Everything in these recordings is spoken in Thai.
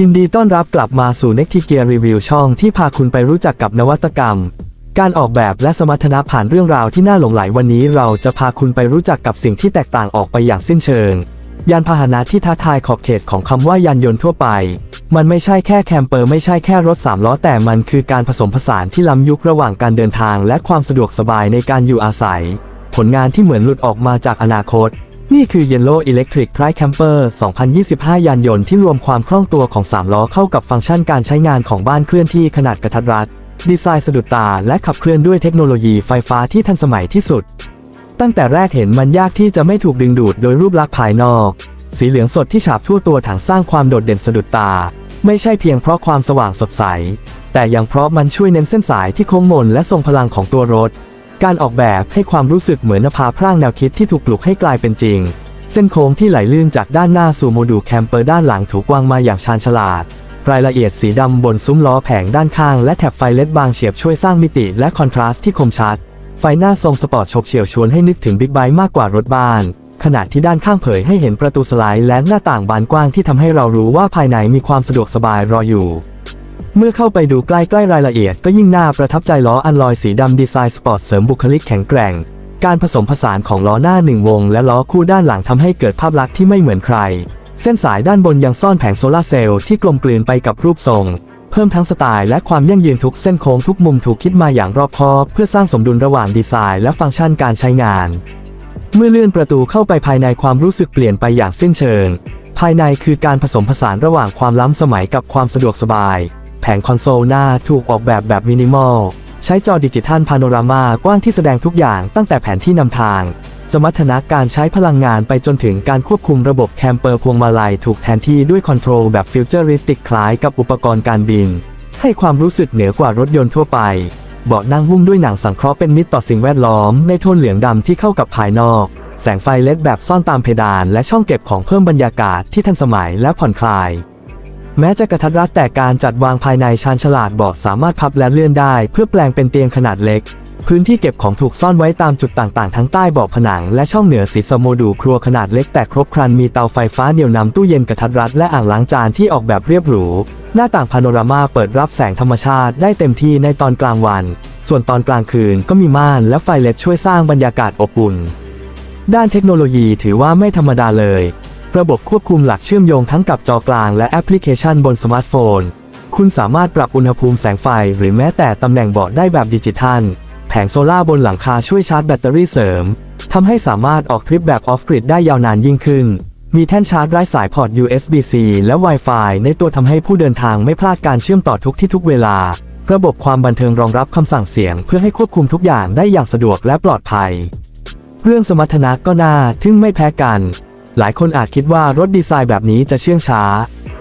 ยินดีต้อนรับกลับมาสู่ n e x t g e a r Review ช่องที่พาคุณไปรู้จักกับนวัตกรรม การออกแบบและสมรรถนะผ่านเรื่องราวที่น่าหลงไหลวันนี้เราจะพาคุณไปรู้จักกับสิ่งที่แตกต่างออกไปอย่างสิ้นเชิง ยานพาหนะที่ท้าทายขอบเขตของคำว่ายานยนต์ทั่วไป มันไม่ใช่แค่แคมเปอร์ไม่ใช่แค่รถสามล้อแต่มันคือการผสมผสานที่ล้ำยุคระหว่างการเดินทาง และความสะดวกสบายในการอยู่อาศัย ผลงานที่เหมือนหลุดออกมาจากอนาคต นี่คือ Yellow Electric Pride Camper 2025 ยานยนต์ที่รวมความคล่องตัวของ 3 ล้อเข้ากับฟังก์ชันการใช้งานของบ้านเคลื่อนที่ขนาดกระทัดรัด ดีไซน์สะดุดตาและขับเคลื่อนด้วยเทคโนโลยีไฟฟ้าที่ทันสมัยที่สุด ตั้งแต่แรกเห็นมันยากที่จะไม่ถูกดึงดูดโดยรูปลักษณ์ภายนอก สีเหลืองสดที่ฉาบทั่วตัวถังสร้างความโดดเด่นสะดุดตา ไม่ใช่เพียงเพราะความสว่างสดใส แต่ยังเพราะมันช่วยเน้นเส้นสายที่โค้งมนและทรงพลังของตัวรถ การออกแบบให้ความรู้สึกเหมือนนภาพร่างแนวคิดที่ถูกปลุกให้กลายเป็นจริง เส้นโค้งที่ไหลลื่นจากด้านหน้าสู่โมดูลแคมเปอร์ด้านหลังถูกวางมาอย่างชาญฉลาด รายละเอียดสีดำบนซุ้มล้อแผงด้านข้างและแถบไฟเลดบางเฉียบช่วยสร้างมิติและคอนทราสต์ที่คมชัด ไฟหน้าทรงสปอร์ตฉกเฉี่ยวชวนให้นึกถึงบิ๊กไบค์มากกว่ารถบ้าน ขณะที่ด้านข้างเผยให้เห็นประตูสไลด์และหน้าต่างบานกว้างที่ทำให้เรารู้ว่าภายในมีความสะดวกสบายรออยู่ เมื่อเข้าไปดูใกล้ๆรายละเอียดก็ยิ่งน่าประทับใจล้ออันลอยสีดำดีไซน์สปอร์ตเสริมบุคลิกแข็งแกร่ง การผสมผสานของล้อหน้าหนึ่งวง และล้อคู่ด้านหลังทำให้เกิดภาพลักษณ์ที่ไม่เหมือนใคร เส้นสายด้านบนยังซ่อนแผงโซลาร์เซลล์ที่กลมกลืนไปกับรูปทรง เพิ่มทั้งสไตล์และความยั่งยืนทุกเส้นโค้งทุกมุมถูกคิดมาอย่างรอบคอบ เพื่อสร้างสมดุลระหว่างดีไซน์และฟังก์ชันการใช้งาน เมื่อเลื่อนประตูเข้าไปภายในความรู้สึกเปลี่ยนไปอย่างสิ้นเชิง ภายในคือการผสมผสานระหว่างความล้ำสมัยกับความสะดวกสบาย ผงคอนโซลหน้าถูกออกแบบแบบมินิมอล ใช้จอดิจิทัลพาโนรามากว้างที่แสดงทุกอย่างตั้งแต่แผนที่นำทาง สมรรถนะการใช้พลังงานไปจนถึงการควบคุมระบบแคมเปอร์พวงมาลัยถูกแทนที่ด้วยคอนโทรลแบบฟิวเจอริสติกคล้ายกับอุปกรณ์การบิน ให้ความรู้สึกเหนือกว่ารถยนต์ทั่วไปเบาะนั่งหุ้มด้วยหนังสังเคราะห์เป็นมิตรต่อสิ่งแวดล้อมในโทนเหลืองดำที่เข้ากับภายนอก แสงไฟเลดแบบซ่อนตามเพดานและช่องเก็บของเพิ่มบรรยากาศที่ทันสมัยและผ่อนคลาย แม้จะกระทัดรัดแต่การจัดวางภายในชานฉลาดเบาะสามารถพับและเลื่อนได้ เพื่อแปลงเป็นเตียงขนาดเล็ก พื้นที่เก็บของถูกซ่อนไว้ตามจุดต่างๆ ทั้งใต้เบาะผนังและช่องเหนือศีรษะโมดูลครัวขนาดเล็กแต่ครบครันมีเตาไฟฟ้าเหนี่ยวนำตู้เย็นกระทัดรัดและอ่างล้างจานที่ออกแบบเรียบหรู หน้าต่างพาโนรามาเปิดรับแสงธรรมชาติได้เต็มที่ในตอนกลางวัน ส่วนตอนกลางคืนก็มีม่านและไฟเล็ดช่วยสร้างบรรยากาศอบอุ่นด้านเทคโนโลยีถือว่าไม่ธรรมดาเลย ระบบควบคุมหลักเชื่อมโยงทั้งกับจอกลางและแอปพลิเคชันบนสมาร์ทโฟน คุณสามารถปรับอุณหภูมิแสงไฟหรือแม้แต่ตำแหน่งเบาะได้แบบดิจิทัล แผงโซล่าร์บนหลังคาช่วยชาร์จแบตเตอรี่เสริม ทำให้สามารถออกทริปแบบออฟกริดได้ยาวนานยิ่งขึ้น มีแท่นชาร์จไร้สายพอร์ต USB-C และ Wi-Fi ในตัวทำให้ผู้เดินทางไม่พลาดการเชื่อมต่อทุกที่ทุกเวลา ระบบความบันเทิงรองรับคำสั่งเสียง เพื่อให้ควบคุมทุกอย่างได้อย่างสะดวกและปลอดภัย เรื่องสมรรถนะก็น่าทึ่งไม่แพ้กัน หลายคนอาจคิดว่ารถดีไซน์แบบนี้จะเชื่องช้า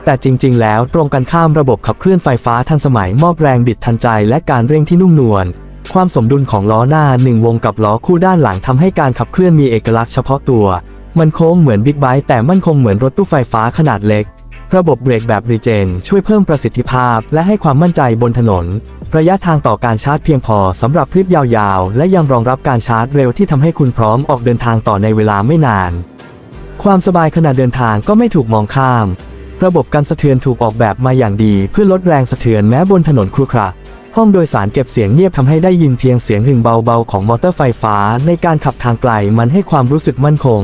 แต่จริง ๆ แล้วตรงกันข้ามระบบขับเคลื่อนไฟฟ้าทันสมัยมอบแรงบิดทันใจและการเร่งที่นุ่มนวลความสมดุลของล้อหน้าหนึ่งวงกับล้อคู่ด้านหลังทำให้การขับเคลื่อนมีเอกลักษณ์เฉพาะตัว มันโค้งเหมือนบิ๊กไบค์แต่มั่นคงเหมือนรถตู้ไฟฟ้าขนาดเล็ก ระบบเบรกแบบรีเจน ช่วยเพิ่มประสิทธิภาพและให้ความมั่นใจบนถนน ระยะทางต่อการชาร์จเพียงพอสำหรับทริปยาวๆ และยังรองรับการชาร์จเร็วที่ทำให้คุณพร้อมออกเดินทางต่อในเวลาไม่นาน ความสบายขณะเดินทางก็ไม่ถูกมองข้าม ระบบกันสะเทือนถูกออกแบบมาอย่างดี เพื่อลดแรงสะเทือนแม้บนถนนครุขระห้องโดยสารเก็บเสียงเงียบทำให้ได้ยินเพียงเสียงหึ่งเบาๆ ของมอเตอร์ไฟฟ้า ในการขับทางไกลมันให้ความรู้สึกมั่นคง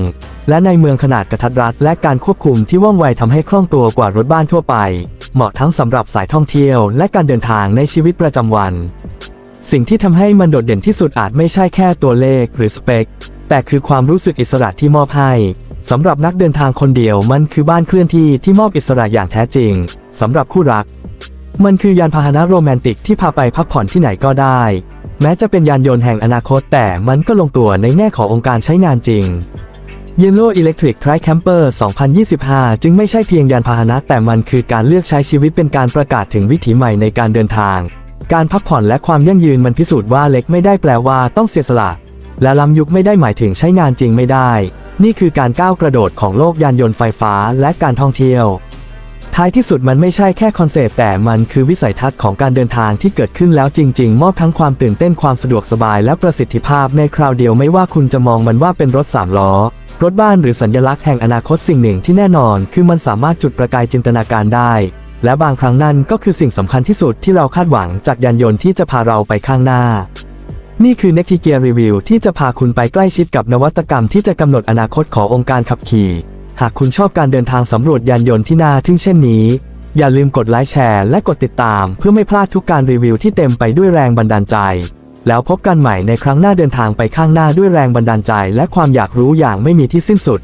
และในเมืองขนาดกระทัดรัดและการควบคุมที่ว่องไวทำให้คล่องตัวกว่ารถบ้านทั่วไป เหมาะทั้งสำหรับสายท่องเที่ยว และการเดินทางในชีวิตประจำวัน สิ่งที่ทำให้มันโดดเด่นที่สุดอาจไม่ใช่แค่ตัวเลขหรือสเปค แต่คือความรู้สึกอิสระที่มอบให้สำหรับนักเดินทางคนเดียวมันคือบ้านเคลื่อนที่ที่มอบอิสระอย่างแท้จริงสำหรับคู่รัก มันคือยานพาหนะโรแมนติกที่พาไปพักผ่อนที่ไหนก็ได้ แม้จะเป็นยานยนต์แห่งอนาคตแต่มันก็ลงตัวในแง่ขององค์การใช้งานจริง Yellow Electric Tri Camper 2025 จึงไม่ใช่เพียงยานพาหนะแต่มันคือการเลือกใช้ชีวิตเป็นการประกาศถึงวิถีใหม่ในการเดินทาง การพักผ่อนและความยั่งยืนมันพิสูจน์ว่าเล็กไม่ได้แปลว่าต้องเสียสละ และล้ำยุคไม่ได้หมายถึงใช้งานจริงไม่ได้ นี่คือการก้าวกระโดดของโลกยานยนต์ไฟฟ้าและการท่องเที่ยว ท้ายที่สุดมันไม่ใช่แค่คอนเซปต์แต่มันคือวิสัยทัศน์ของการเดินทางที่เกิดขึ้นแล้วจริง ๆ มอบทั้งความตื่นเต้นความสะดวกสบายและประสิทธิภาพในคราวเดียวไม่ว่าคุณจะมองมันว่าเป็นรถสามล้อรถบ้านหรือสัญลักษณ์แห่งอนาคตสิ่งหนึ่งที่แน่นอน คือมันสามารถจุดประกายจินตนาการได้ และบางครั้งนั่นก็คือสิ่งสำคัญที่สุดที่เราคาดหวังจากยานยนต์ที่จะพาเราไปข้างหน้า นี่คือ n e x t Gear Review ที่จะพาคุณไปใกล้ชิดกับนวัตกรรมที่จะกำหนดอนาคตขององค์การขับขี่ หากคุณชอบการเดินทางสำรวจยานยนต์ที่น่าทึ่งเช่นนี้ อย่าลืมกดไลค์แชร์และกดติดตาม เพื่อไม่พลาดทุกการรีวิวที่เต็มไปด้วยแรงบันดาลใจ แล้วพบกันใหม่ในครั้งหน้าเดินทางไปข้างหน้าด้วยแรงบันดาลใจ และความอยากรู้อย่างไม่มีที่สิ้นสุด